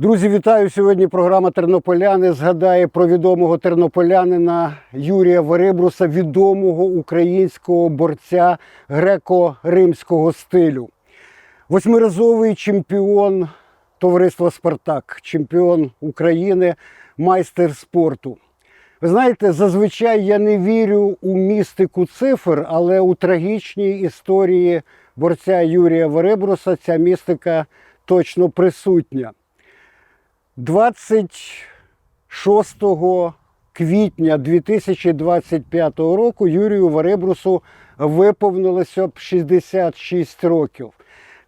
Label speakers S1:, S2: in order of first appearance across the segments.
S1: Друзі, вітаю! Сьогодні програма Тернополяни згадає про відомого тернополянина Юрія Верибруса, відомого українського борця греко-римського стилю. Восьмиразовий чемпіон товариства Спартак, чемпіон України, майстер спорту. Ви знаєте, зазвичай я не вірю у містику цифр, але у трагічній історії борця Юрія Веребруса ця містика точно присутня. 26 квітня 2025 року Юрію Веребрусу виповнилося б 66 років.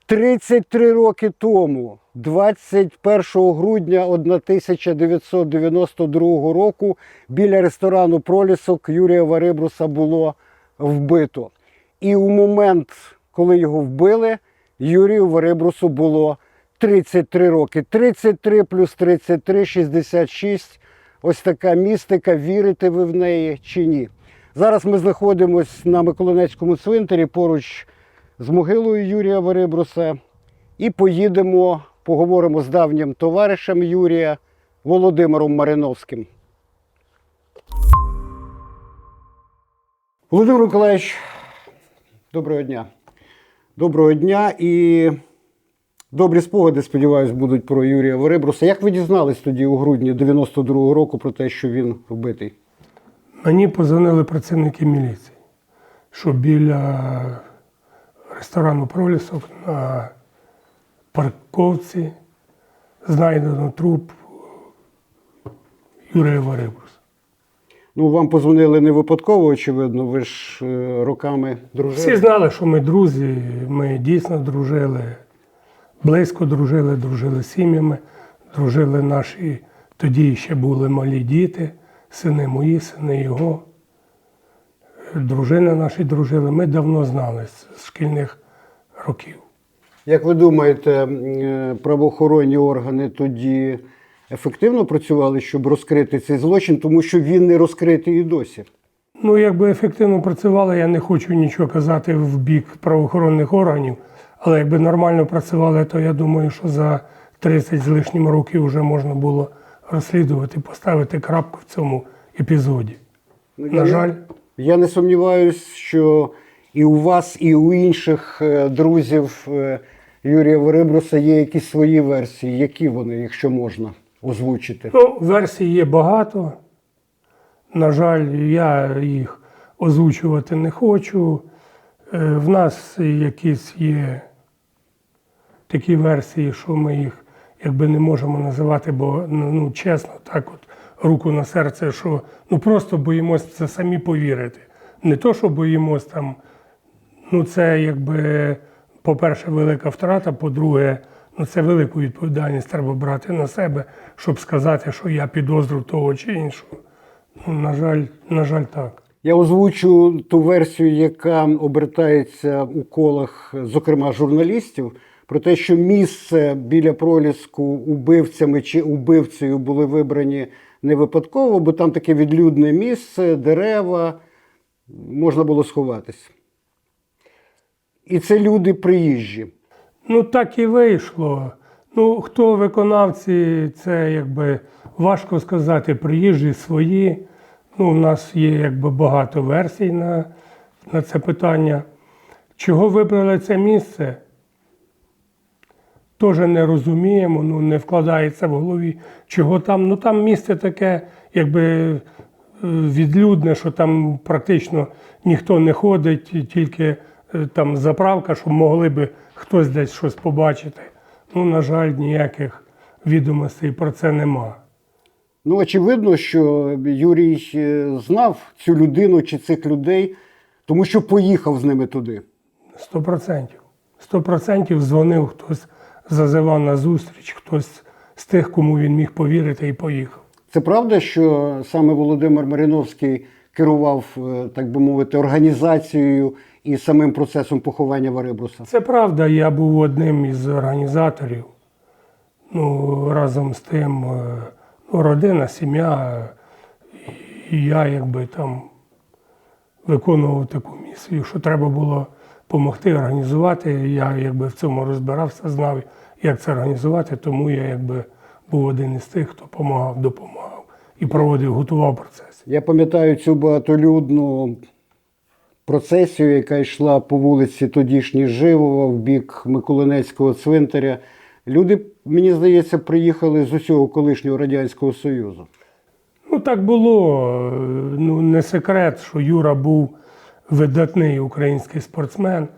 S1: 33 роки тому, 21 грудня 1992 року, біля ресторану Пролісок Юрія Веребруса було вбито. І у момент, коли його вбили, Юрію Веребрусу було 33 роки. 33 плюс 33 – 66. Ось така містика. Вірите ви в неї чи ні? Зараз ми знаходимося на Миколинецькому цвинтарі поруч з могилою Юрія Веребруса. І поїдемо, поговоримо з давнім товаришем Юрія Володимиром Мариновським. Володимир Миколаївич, доброго дня. Доброго дня і добрі спогади, сподіваюся, будуть про Юрія Веребруса. Як ви дізнались тоді у грудні 92-го року про те, що він вбитий?
S2: Мені позвонили працівники міліції, що біля ресторану Пролісок на парковці знайдено труп Юрія Варибруса.
S1: Ну, вам позвонили не випадково, очевидно, ви ж е, роками дружили.
S2: Всі знали, що ми друзі, ми дійсно дружили, близько дружили, дружили з сім'ями, дружили наші, тоді ще були малі діти, сини мої, сини його. Дружини наші дружили. Ми давно знали з з шкільних років.
S1: Як ви думаєте, е, правоохоронні органи тоді ефективно працювали, щоб розкрити цей злочин, тому що він не розкритий і досі?
S2: Ну, якби ефективно працювали, я не хочу нічого казати в бік правоохоронних органів, але якби нормально працювали, то я думаю, що за 30 з лишнім років вже можна було розслідувати, поставити крапку в цьому епізоді.
S1: Ну, я
S2: На
S1: не-
S2: жаль,
S1: Я не сумніваюсь, що і у вас, і у інших е, друзів е, Юрія Веребруса є якісь свої версії. Які вони, якщо можна, озвучити?
S2: ну, версій є багато. На жаль, я їх озвучувати не хочу. Е, В нас якісь є такі версії, що ми їх якби не можемо називати, бо ну, чесно, так от руку на серце, що ну просто боїмося це самі повірити. Не то, що боїмось там, ну це якби, по-перше, велика втрата, по-друге, ну це велику відповідальність треба брати на себе, щоб сказати, що я підозрюю того чи іншого. Ну, на жаль, на жаль, так.
S1: Я озвучу ту версію, яка обертається у колах, зокрема журналістів, про те, що місце біля проліску убивцями чи убивцею були вибрані не випадково, бо там таке відлюдне місце, дерева, можна було сховатися. І це люди приїжджі.
S2: Ну, так і вийшло. Ну, хто виконавці, це якби важко сказати, приїжджі свої. Ну, у нас є якби багато версій на, на це питання. Чого вибрали це місце? Теж не розуміємо, ну не вкладається в голові, чого там. Ну там місце таке, якби е, відлюдне, що там практично ніхто не ходить, тільки е, там заправка, щоб могли би хтось десь щось побачити. Ну, на жаль, ніяких відомостей про це нема.
S1: Ну, очевидно, що Юрій е, знав цю людину чи цих людей, тому що поїхав з ними туди.
S2: Сто процентів. Сто процентів дзвонив, хтось зазивав на зустріч, хтось з тих, кому він міг повірити, і поїхав.
S1: Це правда, що саме Володимир Мариновський керував, е, так би мовити, організацією і самим процесом поховання Варибруса?
S2: Це правда, я був одним із організаторів. Ну, разом з тим, е, ну, родина, сім'я, і я якби там виконував таку місію, що треба було допомогти організувати. Я якби в цьому розбирався, знав, як це організувати, тому я якби був один із тих, хто допомагав, допомагав і проводив, готував процес.
S1: Я пам'ятаю цю багатолюдну процесію, яка йшла по вулиці тодішній Живова в бік Миколинецького цвинтаря. Люди, мені здається, приїхали з усього колишнього Радянського Союзу.
S2: Ну так було. Ну не секрет, що Юра був видатний український спортсмен.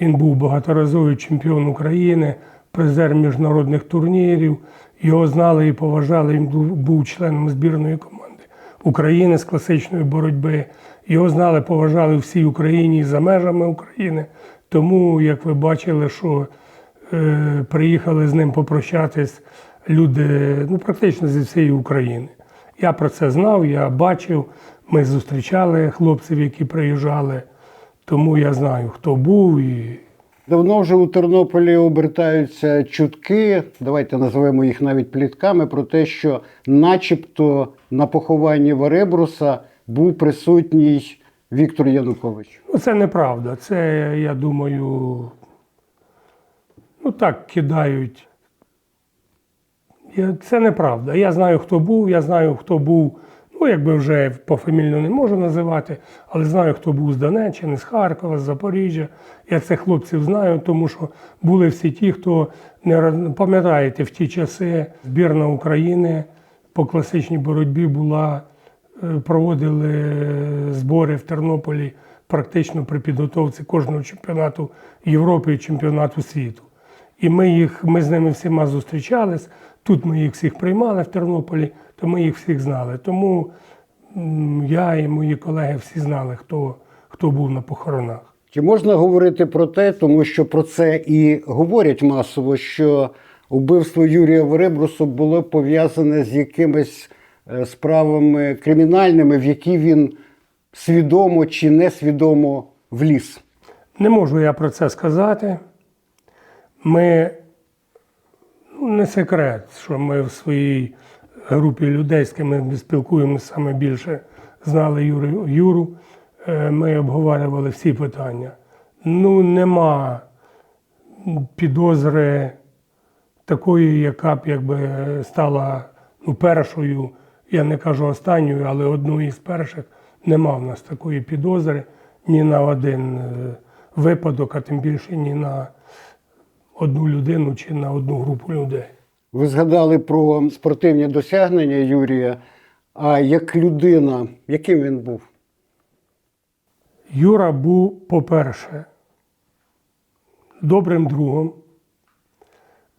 S2: Він був багаторазовий чемпіон України, призер міжнародних турнірів. Його знали і поважали. Він був- членом збірної команди України з класичної боротьби. Його знали, поважали всій Україні і за межами України. Тому, як ви бачили, що е, приїхали з ним попрощатись люди ну, практично зі всієї України. Я про це знав, я бачив, ми зустрічали хлопців, які приїжджали, тому я знаю, хто був і
S1: Давно вже у Тернополі обертаються чутки, давайте називаємо їх навіть плітками, про те, що начебто на похованні Варебруса був присутній Віктор Янукович.
S2: Ну, це неправда. Це, я думаю, ну так кидають. Це неправда. Я знаю, хто був, я знаю, хто був, ну, якби вже пофамільно не можу називати, але знаю, хто був з Донеччини, з Харкова, з Запоріжжя. Я цих хлопців знаю, тому що були всі ті, хто не пам'ятаєте, в ті часи збірна України по класичній боротьбі була е, проводили збори в Тернополі практично при підготовці кожного чемпіонату Європи і чемпіонату світу. І ми їх, ми з ними всіма зустрічались. Тут ми їх всіх приймали в Тернополі, то ми їх всіх знали. Тому я і мої колеги всі знали, хто, хто був на похоронах.
S1: Чи можна говорити про те, тому що про це і говорять масово, що убивство Юрія Веребрусу було пов'язане з якимись е, справами кримінальними, в які він свідомо чи несвідомо вліз?
S2: Не можу я про це сказати. Ми ну, не секрет, що ми в своїй групі людей, з ким ми спілкуємося саме більше, знали Юру. Юру. Е, Ми обговорювали всі питання. Ну, нема підозри такої, яка б якби стала ну, першою, я не кажу останньою, але одною із перших. Нема в нас такої підозри ні на один е, випадок, а тим більше ні на одну людину чи на одну групу людей.
S1: Ви згадали про спортивні досягнення Юрія. А як людина, яким він був?
S2: Юра був, по-перше, добрим другом,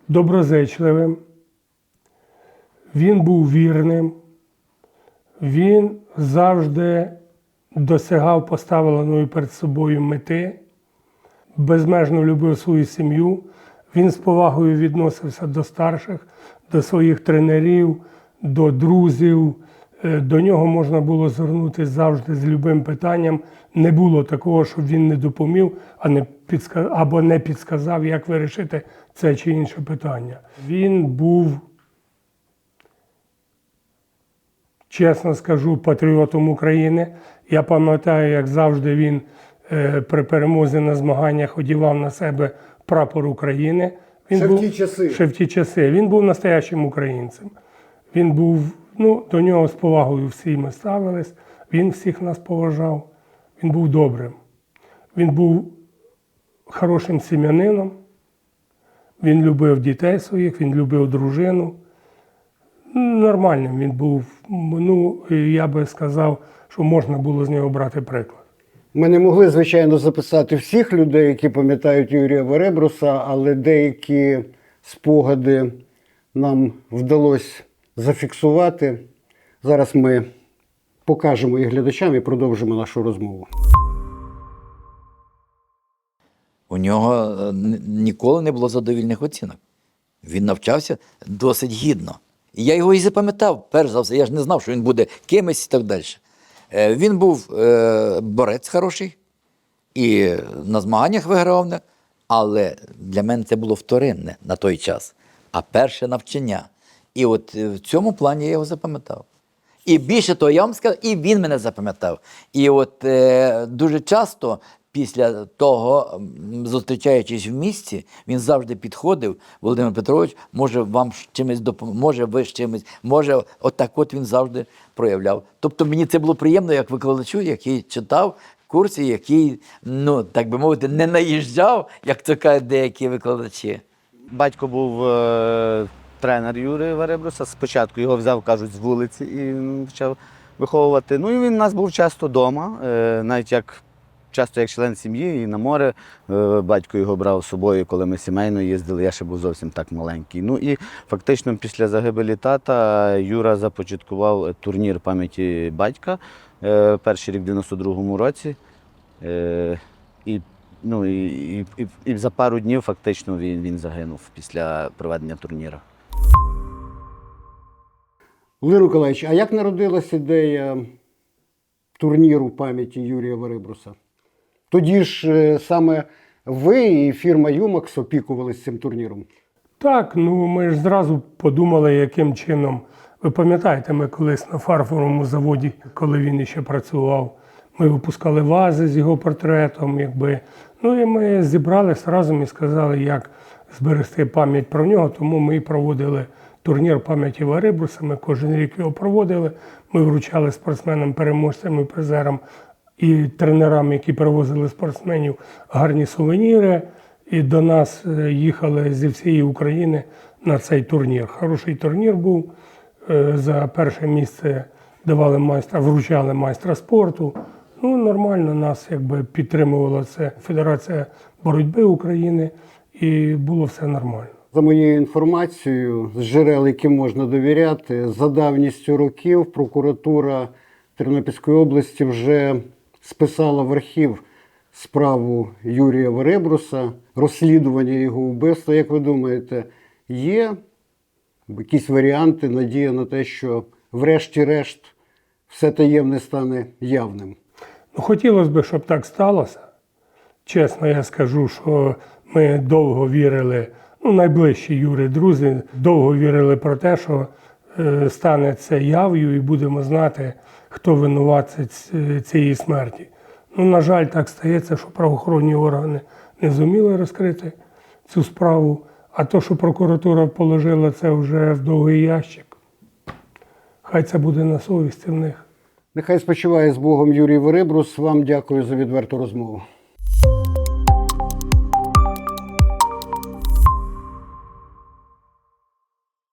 S2: доброзичливим. Він був вірним, він завжди досягав поставленої перед собою мети, безмежно любив свою сім'ю. Він з повагою відносився до старших, до своїх тренерів, до друзів. Е, До нього можна було звернутися завжди з любим питанням. Не було такого, щоб він не допоміг а не підска... або не підсказав, як вирішити це чи інше питання. Він був, чесно скажу, патріотом України. Я пам'ятаю, як завжди він е, при перемозі на змаганнях одівав на себе прапор України. Він
S1: Ще в ті часи.
S2: Ще в ті часи. Він був настоящим українцем. Він був, ну, до нього з повагою всі ми ставились, він всіх нас поважав, він був добрим. Він був хорошим сім'янином, він любив дітей своїх, він любив дружину. Нормальним він був. Ну, я би сказав, що можна було з нього брати приклад.
S1: Ми не могли, звичайно, записати всіх людей, які пам'ятають Юрія Веребруса, але деякі спогади нам вдалося зафіксувати. Зараз ми покажемо їх глядачам і продовжимо нашу розмову.
S3: У нього е, ніколи не було задовільних оцінок. Він навчався досить гідно. І я його і запам'ятав, перш за все, я ж не знав, що він буде кимось і так далі. Е, Він був е, борець хороший і на змаганнях виграв, але для мене це було вторинне на той час. А перше навчання. І от е, в цьому плані я його запам'ятав. І більше того, я вам сказав, і він мене запам'ятав. І от е, дуже часто після того, зустрічаючись в місті, він завжди підходив, Володимир Петрович, може вам чимось допоможе, може ви чимось, може, отак от він завжди проявляв. Тобто мені це було приємно як викладачу, який читав курси, який, ну, так би мовити, не наїжджав, як то кажуть деякі викладачі.
S4: Батько був е, тренер Юрія Веребруса. Спочатку його взяв, кажуть, з вулиці і почав виховувати. Ну і він у нас був часто вдома, е, навіть як часто як член сім'ї і на море. Е, батько його брав з собою, коли ми сімейно їздили. Я ще був зовсім так маленький. Ну і фактично після загибелі тата Юра започаткував турнір пам'яті батька е, перший рік в 92-му році. Е, і Ну і, і, і, і за пару днів фактично він, він загинув після проведення турніру.
S1: Володимир Миколаївич, а як народилась ідея турніру пам'яті Юрія Веребруса? Тоді ж е, саме ви і фірма Юмакс опікувалися цим турніром.
S2: Так, ну ми ж зразу подумали, яким чином. Ви пам'ятаєте, ми колись на фарфоровому заводі, коли він ще працював, ми випускали вази з його портретом, якби. Ну і ми зібралися разом і сказали, як зберегти пам'ять про нього. Тому ми і проводили турнір пам'яті Варибруса. Ми кожен рік його проводили. Ми вручали спортсменам, переможцям і призерам і тренерам, які привозили спортсменів, гарні сувеніри. І до нас е, їхали зі всієї України на цей турнір. Хороший турнір був. Е, За перше місце давали майстра, вручали майстра спорту. Ну, нормально нас якби підтримувала це Федерація боротьби України, і було все нормально.
S1: За моєю інформацією, з джерел, яким можна довіряти, за давністю років прокуратура Тернопільської області вже списала в архів справу Юрія Веребруса, розслідування його вбивства. Як ви думаєте, є якісь варіанти, надія на те, що врешті-решт все таємне стане явним?
S2: Ну, хотілося б, щоб так сталося. Чесно, я скажу, що ми довго вірили, ну, найближчі Юри, друзі, довго вірили про те, що стане це яв'ю і будемо знати, хто винуватець е, цієї смерті. Ну, на жаль, так стається, що правоохоронні органи не зуміли розкрити цю справу, а то, що прокуратура положила це вже в довгий ящик, хай це буде на совісті в них.
S1: Нехай спочиває з Богом Юрій Веребрус. Вам дякую за відверту розмову.